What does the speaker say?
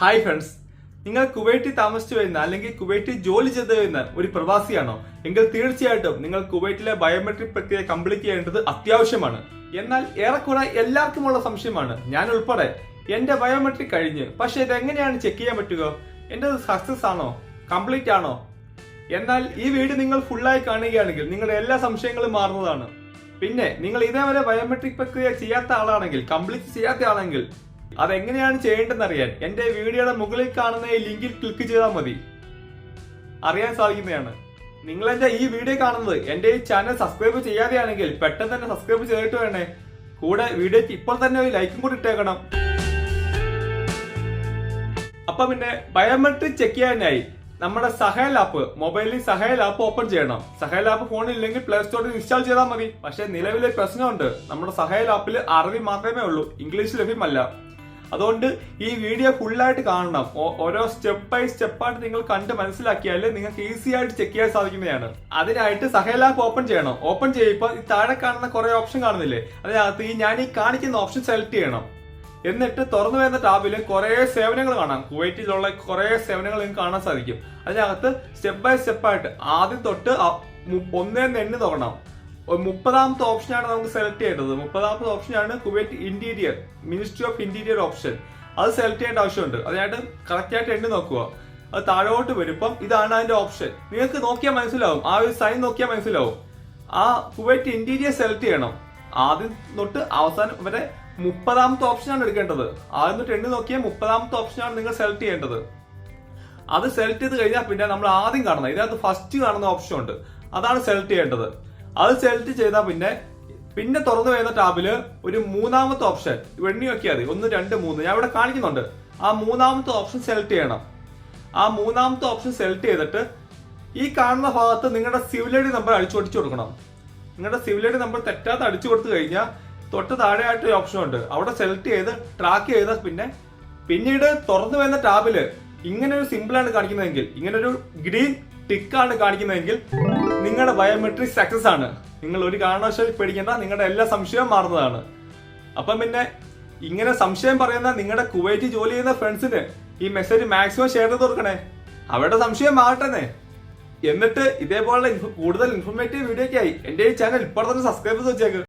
Hi friends നിങ്ങൾ കുവൈറ്റിൽ താമസിച്ചു വരുന്ന അല്ലെങ്കിൽ കുവൈറ്റിൽ ജോലി ചെയ്തു വരുന്ന ഒരു പ്രവാസിയാണോ? എങ്കിൽ തീർച്ചയായിട്ടും നിങ്ങൾ കുവൈറ്റിലെ ബയോമെട്രിക് പ്രക്രിയ കംപ്ലീറ്റ് ചെയ്യേണ്ടത് അത്യാവശ്യമാണ്. എന്നാൽ ഏറെക്കുറെ എല്ലാവർക്കുമുള്ള സംശയമാണ്. ഞാൻ ഉൾപ്പെടെ എന്റെ ബയോമെട്രിക് കഴിഞ്ഞ്. പക്ഷെ ഇതെങ്ങനെയാണ് ചെക്ക് ചെയ്യാൻ പറ്റുക? എന്റെ സക്സസ് ആണോ? കംപ്ലീറ്റ് ആണോ? എന്നാൽ ഈ വീഡിയോ നിങ്ങൾ ഫുള്ളായി കാണുകയാണെങ്കിൽ നിങ്ങളുടെ എല്ലാ സംശയങ്ങളും മാറുന്നതാണ്. പിന്നെ നിങ്ങൾ ഇതേവരെ ബയോമെട്രിക് പ്രക്രിയ ചെയ്യാത്ത ആളാണെങ്കിൽ കംപ്ലീറ്റ് ചെയ്യാത്ത ആളെങ്കിൽ അതെങ്ങനെയാണ് ചെയ്യേണ്ടതെന്ന് അറിയാൻ എന്റെ വീഡിയോയുടെ മുകളിൽ കാണുന്ന ഈ ലിങ്കിൽ ക്ലിക്ക് ചെയ്താൽ മതി. അറിയാൻ സാധിക്കുന്നതാണ്. നിങ്ങൾ എന്റെ ഈ വീഡിയോ കാണുന്നത് എന്റെ ഈ ചാനൽ സബ്സ്ക്രൈബ് ചെയ്യാതെയാണെങ്കിൽ പെട്ടെന്ന് തന്നെ സബ്സ്ക്രൈബ് ചെയ്തിട്ട് വേണേ കൂടെ വീഡിയോക്ക് ഇപ്പോൾ തന്നെ ഒരു ലൈക്കും കൂടി ഇട്ടേക്കണം. അപ്പൊ പിന്നെ ബയോമെട്രിക് ചെക്ക് ചെയ്യാനായി നമ്മുടെ സഹേൽ ആപ്പ് മൊബൈലിൽ സഹേൽ ആപ്പ് ഓപ്പൺ ചെയ്യണം. സഹേൽ ആപ്പ് ഫോണിൽ ഇല്ലെങ്കിൽ പ്ലേ സ്റ്റോറിൽ ഇൻസ്റ്റാൾ ചെയ്താൽ മതി. പക്ഷെ നിലവിലെ പ്രശ്നമുണ്ട്. നമ്മുടെ സഹേൽ ആപ്പിൽ അറബി മാത്രമേ ഉള്ളൂ. ഇംഗ്ലീഷ് ലഭ്യമല്ല. അതുകൊണ്ട് ഈ വീഡിയോ ഫുള്ളായിട്ട് കാണണം. ഓരോ സ്റ്റെപ്പ് ബൈ സ്റ്റെപ്പായിട്ട് നിങ്ങൾ കണ്ട് മനസ്സിലാക്കിയാൽ നിങ്ങൾക്ക് ഈസി ആയിട്ട് ചെക്ക് ചെയ്യാൻ സാധിക്കുന്നതാണ്. അതിനായിട്ട് സഹേൽ ആപ്പ് ഓപ്പൺ ചെയ്യണം. ഓപ്പൺ ചെയ്യുമ്പോൾ ഈ താഴെ കാണുന്ന കുറേ ഓപ്ഷൻ കാണുന്നില്ലേ? അതിനകത്ത് ഈ ഞാൻ ഈ കാണിക്കുന്ന ഓപ്ഷൻ സെലക്ട് ചെയ്യണം. എന്നിട്ട് തുറന്നു വരുന്ന ടാബിൽ കുറേ സേവനങ്ങൾ കാണാം. കുവൈറ്റിലുള്ള കുറേ സേവനങ്ങൾ നിങ്ങൾക്ക് കാണാൻ സാധിക്കും. അതിനകത്ത് സ്റ്റെപ്പ് ബൈ സ്റ്റെപ്പായിട്ട് ആദ്യം തൊട്ട് ഒന്നേ നെണ്ണ് ഒന്നേന്ന് നോക്കണം ഒരു മുപ്പതാമത്തെ ഓപ്ഷനാണ് നമുക്ക് സെലക്ട് ചെയ്യേണ്ടത്. മുപ്പതാമത്തെ ഓപ്ഷനാണ് Kuwait interior ministry of interior option അത് സെലക്ട് ചെയ്യേണ്ട ആവശ്യമുണ്ട്. അതിനായിട്ട് കറക്റ്റ് ആയിട്ട് എണ്ണി നോക്കുക അത് താഴോട്ട് വരുമ്പം ഇതാണ് അതിന്റെ ഓപ്ഷൻ നിങ്ങൾക്ക് നോക്കിയാൽ മനസ്സിലാവും. ആ ഒരു സൈൻ നോക്കിയാൽ മനസ്സിലാവും. ആ കുവൈറ്റ് ഇന്റീരിയർ സെലക്ട് ചെയ്യണം. ആദ്യം തൊട്ട് അവസാനം വരെ മുപ്പതാമത്തെ ഓപ്ഷനാണ് എടുക്കേണ്ടത്. ആദ്യം തൊട്ട് എണ്ണി നോക്കിയാൽ മുപ്പതാമത്തെ ഓപ്ഷനാണ് നിങ്ങൾ സെലക്ട് ചെയ്യേണ്ടത്. അത് സെലക്ട് ചെയ്ത് കഴിഞ്ഞാൽ പിന്നെ നമ്മൾ ആദ്യം കാണുന്നത് ഇതിനകത്ത് ഫസ്റ്റ് കാണുന്ന ഓപ്ഷൻ ഉണ്ട്. അതാണ് സെലക്ട് ചെയ്യേണ്ടത്. അത് സെലക്ട് ചെയ്താൽ പിന്നെ പിന്നെ തുറന്നു വരുന്ന ടാബിൽ ഒരു മൂന്നാമത്തെ ഓപ്ഷൻ എണ്ണി നോക്കിയാൽ മതി. ഒന്ന് രണ്ട് മൂന്ന്. ഞാൻ ഇവിടെ കാണിക്കുന്നുണ്ട്. ആ മൂന്നാമത്തെ ഓപ്ഷൻ സെലക്ട് ചെയ്യണം. ആ മൂന്നാമത്തെ ഓപ്ഷൻ സെലക്ട് ചെയ്തിട്ട് ഈ കാണുന്ന ഭാഗത്ത് നിങ്ങളുടെ സിവിൽ ഐ ഡി നമ്പർ അടിച്ചു പൊട്ടിച്ചു കൊടുക്കണം. നിങ്ങളുടെ സിവിൽ ഐ ഡി നമ്പർ തെറ്റാതെ അടിച്ചു കൊടുത്തു കഴിഞ്ഞാൽ തൊട്ട് താഴെയായിട്ട് ഒരു ഓപ്ഷൻ ഉണ്ട്. അവിടെ സെലക്ട് ചെയ്ത് ട്രാക്ക് ചെയ്ത പിന്നെ പിന്നീട് തുറന്നു വരുന്ന ടാബിൽ ഇങ്ങനെ ഒരു സിമ്പിൾ ആണ് കാണിക്കുന്നതെങ്കിൽ ഇങ്ങനെ ഒരു ഗ്രീൻ ടിക്കാണ് കാണിക്കുന്നതെങ്കിൽ നിങ്ങളുടെ ബയോമെട്രിക് സക്സസ് ആണ്. നിങ്ങൾ ഒരു കാരണവശാലും പേടിക്കേണ്ട നിങ്ങളുടെ എല്ലാ സംശയവും മാറുന്നതാണ്. അപ്പം പിന്നെ ഇങ്ങനെ സംശയം പറയുന്ന നിങ്ങളുടെ കുവൈറ്റ് ജോലി ചെയ്യുന്ന ഫ്രണ്ട്സിന് ഈ മെസ്സേജ് മാക്സിമം ഷെയർ ചെയ്ത് കൊടുക്കണേ. അവരുടെ സംശയം മാറട്ടെന്നേ. എന്നിട്ട് ഇതേപോലുള്ള കൂടുതൽ ഇൻഫോർമേറ്റീവ് വീഡിയോക്കായി എന്റെ ഈ ചാനൽ ഇപ്പോൾ തന്നെ സബ്സ്ക്രൈബ് ചെയ്ത് വെച്ചേക്ക്.